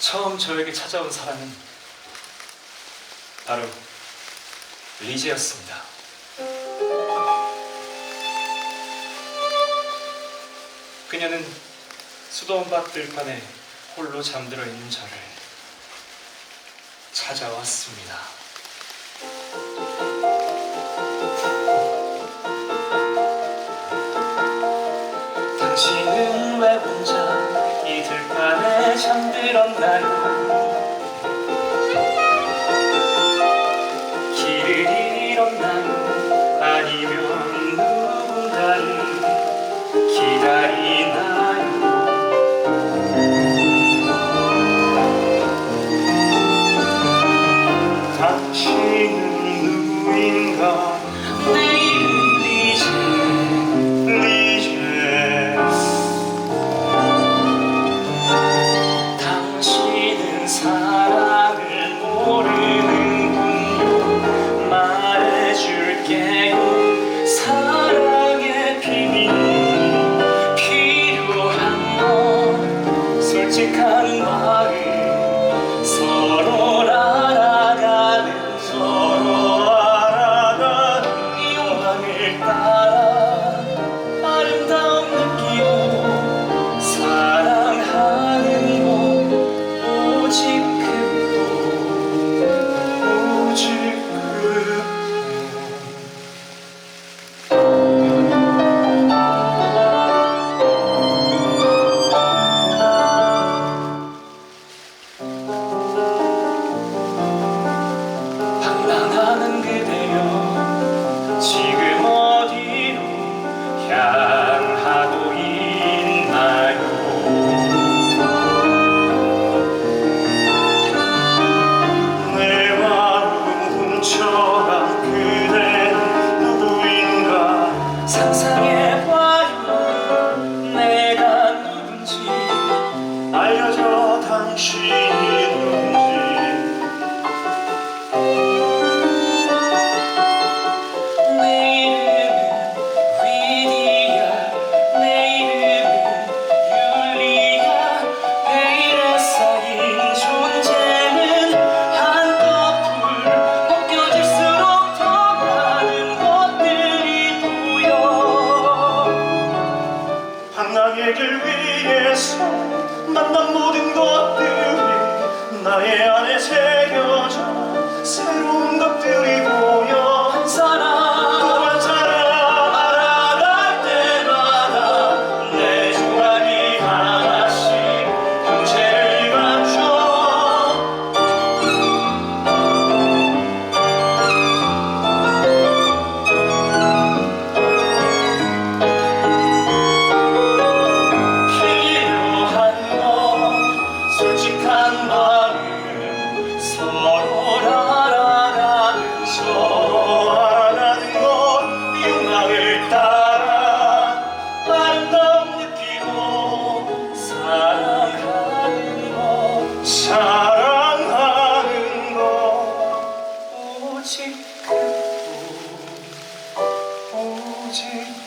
처음 저에게 찾아온 사람은 바로 리제였습니다. 그녀는 수도원밭 들판에 홀로 잠들어 있는 저를 찾아왔습니다. 당신은 왜 혼자 이 들판에 잠 이런 날 길을 잃은 날 알려줘 당신은 Yeah. Almighty.